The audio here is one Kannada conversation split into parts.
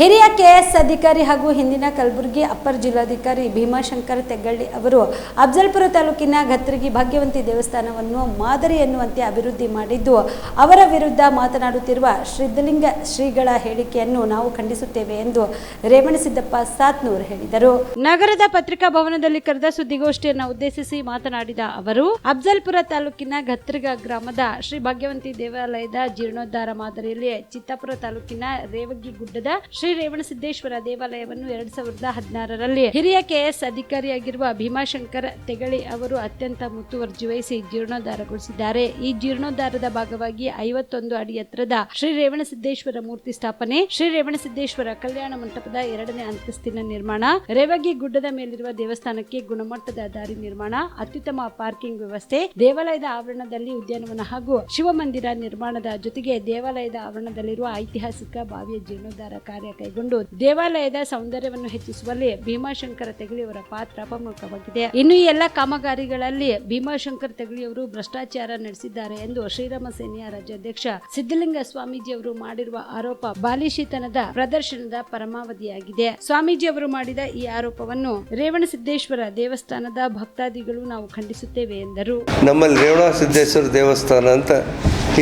ಹಿರಿಯ ಕೆಎಸ್ ಅಧಿಕಾರಿ ಹಾಗೂ ಹಿಂದಿನ ಕಲಬುರಗಿ ಅಪ್ಪರ್ ಜಿಲ್ಲಾಧಿಕಾರಿ ಭೀಮಾಶಂಕರ್ ತೆಗ್ಗಳ್ಳಿ ಅವರು ಅಫಜಲ್ಪುರ ತಾಲೂಕಿನ ಗತ್ತರಗಿ ಭಾಗ್ಯವಂತಿ ದೇವಸ್ಥಾನವನ್ನು ಮಾದರಿ ಎನ್ನುವಂತೆ ಅಭಿವೃದ್ಧಿ ಮಾಡಿದ್ದು, ಅವರ ವಿರುದ್ಧ ಮಾತನಾಡುತ್ತಿರುವ ಶ್ರೀಧಲಿಂಗ ಶ್ರೀಗಳ ಹೇಳಿಕೆಯನ್ನು ನಾವು ಖಂಡಿಸುತ್ತೇವೆ ಎಂದು ರೇವಣಸಿದ್ದಪ್ಪ ಸಾತ್ನೂರ್ ಹೇಳಿದರು. ನಗರದ ಪತ್ರಿಕಾ ಭವನದಲ್ಲಿ ಕರೆದ ಸುದ್ದಿಗೋಷ್ಠಿಯನ್ನು ಉದ್ದೇಶಿಸಿ ಮಾತನಾಡಿದ ಅವರು, ಅಫಜಲ್ಪುರ ತಾಲೂಕಿನ ಗತ್ತರ್ಗ ಗ್ರಾಮದ ಶ್ರೀ ಭಾಗ್ಯವಂತಿ ದೇವಾಲಯದ ಜೀರ್ಣೋದ್ಧಾರ ಮಾದರಿಯಲ್ಲಿ ಚಿತ್ತಾಪುರ ತಾಲೂಕಿನ ರೇವಗಿ ಗುಡ್ಡದ ಶ್ರೀ ರೇವಣಸಿದ್ದೇಶ್ವರ ದೇವಾಲಯವನ್ನು ಎರಡ್ ಸಾವಿರದ ಹದಿನಾರರಲ್ಲಿ ಹಿರಿಯ ಕೆಎಸ್ ಅಧಿಕಾರಿಯಾಗಿರುವ ಭೀಮಾಶಂಕರ್ ತೆಗಳಿ ಅವರು ಅತ್ಯಂತ ಮುತುವರ್ಜಿ ವಹಿಸಿ ಜೀರ್ಣೋದ್ಧಾರಗೊಳಿಸಿದ್ದಾರೆ. ಈ ಜೀರ್ಣೋದ್ಧಾರದ ಭಾಗವಾಗಿ ಐವತ್ತೊಂದು ಅಡಿ ಎತ್ತರದ ಶ್ರೀ ರೇವಣಸಿದ್ದೇಶ್ವರ ಮೂರ್ತಿ ಸ್ಥಾಪನೆ ಶ್ರೀ ರೇವಣಸಿದ್ದೇಶ್ವರ ಕಲ್ಯಾಣ ಮಂಟಪದ ಎರಡನೇ ಅಂತಸ್ತಿನ ನಿರ್ಮಾಣ, ರೇವಗಿ ಗುಡ್ಡದ ಮೇಲಿರುವ ದೇವಸ್ಥಾನಕ್ಕೆ ಗುಣಮಟ್ಟದ ದಾರಿ ನಿರ್ಮಾಣ, ಅತ್ಯುತ್ತಮ ಪಾರ್ಕಿಂಗ್ ವ್ಯವಸ್ಥೆ, ದೇವಾಲಯದ ಆವರಣದಲ್ಲಿ ಉದ್ಯಾನವನ ಹಾಗೂ ಶಿವಮಂದಿರ ನಿರ್ಮಾಣದ ಜೊತೆಗೆ ದೇವಾಲಯದ ಆವರಣದಲ್ಲಿರುವ ಐತಿಹಾಸಿಕ ಬಾವಿಯ ಜೀರ್ಣೋದ್ಧಾರ ಕಾರ್ಯ ಕೈಗೊಂಡು ದೇವಾಲಯದ ಸೌಂದರ್ಯವನ್ನು ಹೆಚ್ಚಿಸುವಲ್ಲಿ ಭೀಮಾಶಂಕರ ತೆಗಳಿಯವರ ಪಾತ್ರ ಪ್ರಮುಖವಾಗಿದೆ. ಇನ್ನು ಈ ಎಲ್ಲ ಕಾಮಗಾರಿಗಳಲ್ಲಿ ಭೀಮಾಶಂಕರ್ ತೆಗಳಿಯವರು ಭ್ರಷ್ಟಾಚಾರ ನಡೆಸಿದ್ದಾರೆ ಎಂದು ಶ್ರೀರಾಮ ಸೇನೆಯ ರಾಜ್ಯಾಧ್ಯಕ್ಷ ಸಿದ್ದಲಿಂಗ ಸ್ವಾಮೀಜಿ ಅವರು ಮಾಡಿರುವ ಆರೋಪ ಬಾಲಿಶೀತನದ ಪ್ರದರ್ಶನದ ಪರಮಾವಧಿಯಾಗಿದೆ. ಸ್ವಾಮೀಜಿ ಅವರು ಮಾಡಿದ ಈ ಆರೋಪವನ್ನು ರೇವಣಸಿದ್ದೇಶ್ವರ ದೇವಸ್ಥಾನದ ಭಕ್ತಾದಿಗಳು ನಾವು ಖಂಡಿಸುತ್ತೇವೆ ಎಂದರು. ನಮ್ಮಲ್ಲಿ ರೇವಣ ಸಿದ್ದೇಶ್ವರ ದೇವಸ್ಥಾನ ಅಂತ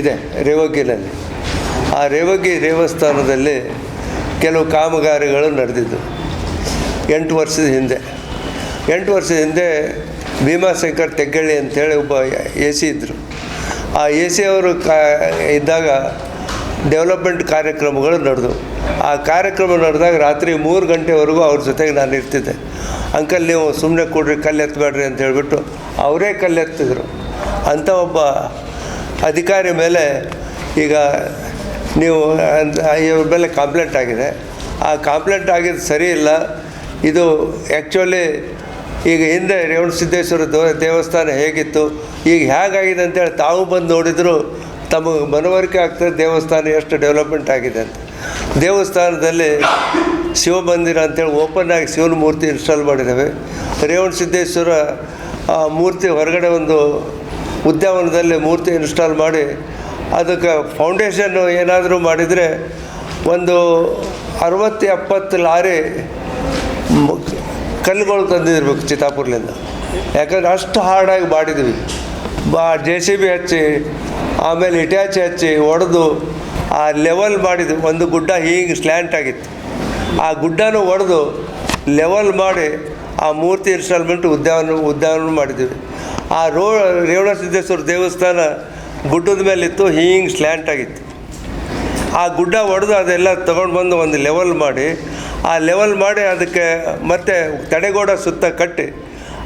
ಇದೆ ರೇವಗಿನಲ್ಲಿ. ಆ ರೇವಗಿ ದೇವಸ್ಥಾನದಲ್ಲಿ ಕೆಲವು ಕಾಮಗಾರಿಗಳು ನಡೆದಿದ್ದವು ಎಂಟು ವರ್ಷದ ಹಿಂದೆ. ಎಂಟು ವರ್ಷದ ಹಿಂದೆ ಭೀಮಾಶಂಕರ್ ತೆಗ್ಗಳ್ಳಿ ಅಂತೇಳಿ ಒಬ್ಬ ಎ ಸಿ ಇದ್ದರು ಆ ಎ ಸಿ ಅವರು ಕಾ ಇದ್ದಾಗ ಡೆವಲಪ್ಮೆಂಟ್ ಕಾರ್ಯಕ್ರಮಗಳು ನಡೆದವು. ಆ ಕಾರ್ಯಕ್ರಮ ನಡೆದಾಗ ರಾತ್ರಿ ಮೂರು ಗಂಟೆವರೆಗೂ ಅವ್ರ ಜೊತೆಗೆ ನಾನು ಇರ್ತಿದ್ದೆ. ಅಂಕಲ್ ನೀವು ಸುಮ್ಮನೆ ಕೊಡ್ರಿ, ಕಲ್ಲು ಎತ್ತಬೇಡ್ರಿ ಅಂತ ಹೇಳಿಬಿಟ್ಟು ಅವರೇ ಕಲ್ಲು ಎತ್ತಿದ್ರು. ಅಂಥ ಒಬ್ಬ ಅಧಿಕಾರಿ ಮೇಲೆ ಈಗ ನೀವು ಇವ್ರ ಮೇಲೆ ಕಂಪ್ಲೇಂಟ್ ಆಗಿದೆ. ಆ ಕಂಪ್ಲೇಂಟ್ ಆಗಿದ್ದು ಸರಿ ಇಲ್ಲ. ಇದು ಆ್ಯಕ್ಚುಲಿ ಈಗ ಹಿಂದೆ ರೇವಣಸಿದ್ದೇಶ್ವರ ಸಿದ್ದೇಶ್ವರ ದೇವಸ್ಥಾನ ಹೇಗಿತ್ತು, ಈಗ ಹೇಗಾಗಿದೆ ಅಂತೇಳಿ ತಾವು ಬಂದು ನೋಡಿದ್ರು ತಮಗೆ ಮನವರಿಕೆ ಆಗ್ತದೆ ದೇವಸ್ಥಾನ ಎಷ್ಟು ಡೆವಲಪ್ಮೆಂಟ್ ಆಗಿದೆ ಅಂತ. ದೇವಸ್ಥಾನದಲ್ಲಿ ಶಿವಮಂದಿರ ಅಂತೇಳಿ ಓಪನ್ ಆಗಿ ಶಿವನ ಮೂರ್ತಿ ಇನ್ಸ್ಟಾಲ್ ಮಾಡಿದ್ದೇವೆ. ರೇವಣ ಸಿದ್ದೇಶ್ವರ ಮೂರ್ತಿ ಹೊರಗಡೆ ಒಂದು ಉದ್ಯಾನವನದಲ್ಲಿ ಮೂರ್ತಿ ಇನ್ಸ್ಟಾಲ್ ಮಾಡಿ ಅದಕ್ಕೆ ಫೌಂಡೇಶನ್ ಏನಾದರೂ ಮಾಡಿದರೆ ಒಂದು ಅರವತ್ತು ಎಪ್ಪತ್ತು ಲಾರಿ ಕಲ್ಲುಗಳು ತಂದಿರ್ಬೇಕು ಚಿತ್ತಾಪುರ್ಲಿಂದ. ಯಾಕಂದ್ರೆ ಅಷ್ಟು ಹಾರ್ಡಾಗಿ ಮಾಡಿದ್ವಿ. ಬಾ ಜೆ ಸಿ ಬಿ ಹಚ್ಚಿ, ಆಮೇಲೆ ಇಟ್ಯಾಚಿ ಹಚ್ಚಿ, ಒಡೆದು ಆ ಲೆವೆಲ್ ಮಾಡಿದ್ವಿ ಒಂದು ಗುಡ್ಡ ಹೀಗೆ ಸ್ಲ್ಯಾಂಟ್ ಆಗಿತ್ತು. ಆ ಗುಡ್ಡನೂ ಒಡೆದು ಲೆವೆಲ್ ಮಾಡಿ ಆ ಮೂರ್ತಿ ಇನ್ಸ್ಟಾಲ್ಮೆಂಟ್ ಉದ್ಯಾನ ಉದ್ಯಾನವನ ಮಾಡಿದ್ದೀವಿ. ಆ ರೋ ರೇವಣಸಿದ್ದೇಶ್ವರ ದೇವಸ್ಥಾನ ಗುಡ್ಡದ ಮೇಲಿತ್ತು ಹಿಂಗೆ ಸ್ಲ್ಯಾಂಟ್ ಆಗಿತ್ತು. ಆ ಗುಡ್ಡ ಹೊಡೆದು ಅದೆಲ್ಲ ತೊಗೊಂಡು ಬಂದು ಒಂದು ಲೆವೆಲ್ ಮಾಡಿ, ಆ ಲೆವೆಲ್ ಮಾಡಿ ಅದಕ್ಕೆ ಮತ್ತೆ ತಡೆಗೋಡ ಸುತ್ತ ಕಟ್ಟಿ,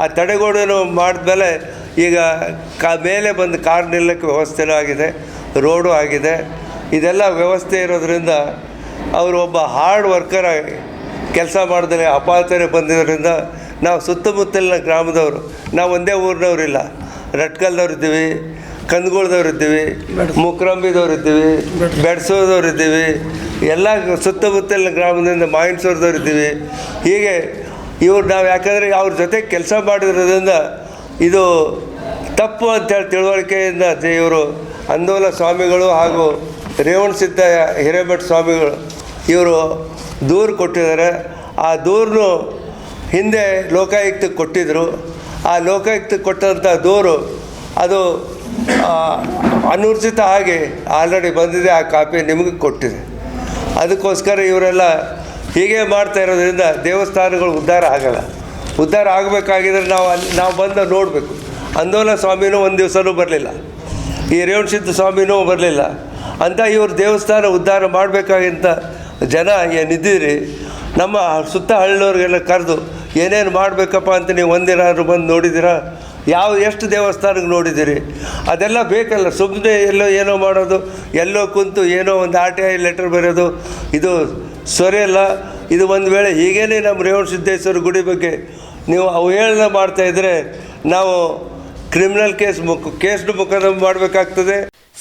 ಆ ತಡೆಗೋಡನು ಮಾಡಿದ್ಮೇಲೆ ಈಗ ಕಾ, ಮೇಲೆ ಬಂದು ಕಾರ್ ನಿಲ್ಲಕ್ಕೆ ವ್ಯವಸ್ಥೆನೂ ಆಗಿದೆ, ರೋಡು ಆಗಿದೆ. ಇದೆಲ್ಲ ವ್ಯವಸ್ಥೆ ಇರೋದ್ರಿಂದ ಅವರು ಒಬ್ಬ ಹಾರ್ಡ್ ವರ್ಕರ್ ಕೆಲಸ ಮಾಡಿದ್ರೆ ಅಪಾತನೆ ಬಂದಿರೋದ್ರಿಂದ ನಾವು ಸುತ್ತಮುತ್ತಲಿನ ಗ್ರಾಮದವರು, ನಾವು ಒಂದೇ ಊರಿನವರಿಲ್ಲ ರಟ್ಕಲ್ದವ್ರು ಇದ್ದೀವಿ ಕಂದಗೂಳ್ದವ್ರು ಇದ್ದೀವಿ ಮುಕ್ರಂಬಿದವ್ರು ಇದ್ದೀವಿ ಬೆಡ್ಸೋದವ್ರು ಇದ್ದೀವಿ ಎಲ್ಲ ಸುತ್ತಮುತ್ತಲಿನ ಗ್ರಾಮದಿಂದ ಮಾಯಿನ್ಸೋರ್ದವ್ರು ಇದ್ದೀವಿ ಹೀಗೆ ಇವ್ರು ನಾವು ಯಾಕಂದರೆ ಅವ್ರ ಜೊತೆ ಕೆಲಸ ಮಾಡಿರೋದ್ರಿಂದ ಇದು ತಪ್ಪು ಅಂತೇಳಿ ತಿಳುವಳಿಕೆಯಿಂದ ಇವರು ಅಂದೋಲ ಸ್ವಾಮಿಗಳು ಹಾಗೂ ರೇವಣ ಸಿದ್ಧ ಹಿರೇಮಠ ಸ್ವಾಮಿಗಳು ಇವರು ದೂರು ಕೊಟ್ಟಿದ್ದಾರೆ. ಆ ದೂರನ್ನು ಹಿಂದೆ ಲೋಕಾಯುಕ್ತಕ್ಕೆ ಕೊಟ್ಟಿದ್ದರು ಆ ಲೋಕಾಯುಕ್ತಕ್ಕೆ ಕೊಟ್ಟಂಥ ದೂರು ಅದು ಅನೂರ್ಜಿತ ಆಗಿ ಆಲ್ರೆಡಿ ಬಂದಿದೆ, ಆ ಕಾಪಿ ನಿಮಗೆ ಕೊಟ್ಟಿದೆ. ಅದಕ್ಕೋಸ್ಕರ ಇವರೆಲ್ಲ ಹೀಗೆ ಮಾಡ್ತಾ ಇರೋದ್ರಿಂದ ದೇವಸ್ಥಾನಗಳು ಉದ್ಧಾರ ಆಗಲ್ಲ. ಉದ್ಧಾರ ಆಗಬೇಕಾಗಿದ್ರೆ ನಾವು ಅಲ್ಲಿ, ನಾವು ಬಂದು ನೋಡಬೇಕು. ಅಂದೋಲ ಸ್ವಾಮಿನೂ ಒಂದು ದಿವಸನೂ ಬರಲಿಲ್ಲ. ಈ ರೇವಣಸಿದ್ಧ ಸ್ವಾಮಿನೂ ಬರಲಿಲ್ಲ. ಅಂತ ಇವರು ದೇವಸ್ಥಾನ ಉದ್ಧಾರ ಮಾಡಬೇಕಾಗಿಂತ ಜನ ಏನಿದ್ದೀರಿ ನಮ್ಮ ಸುತ್ತ ಹಳ್ಳಿಯವ್ರಿಗೆಲ್ಲ ಕರೆದು, ಏನೇನು ಮಾಡಬೇಕಪ್ಪ ಅಂತ ನೀವು ಒಂದಿನಾದ್ರು ಬಂದು ನೋಡಿದ್ದೀರಾ? ಯಾವ, ಎಷ್ಟು ದೇವಸ್ಥಾನಕ್ಕೆ ನೋಡಿದ್ದೀರಿ ಅದೆಲ್ಲ ಬೇಕಲ್ಲ ಸುಮ್ಮನೆ ಎಲ್ಲೋ ಏನೋ ಮಾಡೋದು, ಎಲ್ಲೋ ಕುಂತು ಏನೋ ಒಂದು ಆರ್ ಟಿ ಐ ಲೆಟರ್ ಬರೆಯೋದು ಇದು ಸೊರೆಯಲ್ಲ ಇದು ಒಂದು ವೇಳೆ ಹೀಗೇನೆ ನಮ್ಮ ರೇವಣ ಸಿದ್ದೇಶ್ವರ ಗುಡಿ ಬಗ್ಗೆ ನೀವು ಅವಹೇಳನ ಇದ್ದರೆ ನಾವು ಕ್ರಿಮಿನಲ್ ಕೇಸ್ ಮುಖ ಕೇಸ್ನ ಮೊಕದ್ದಮೆ ಮಾಡಬೇಕಾಗ್ತದೆ.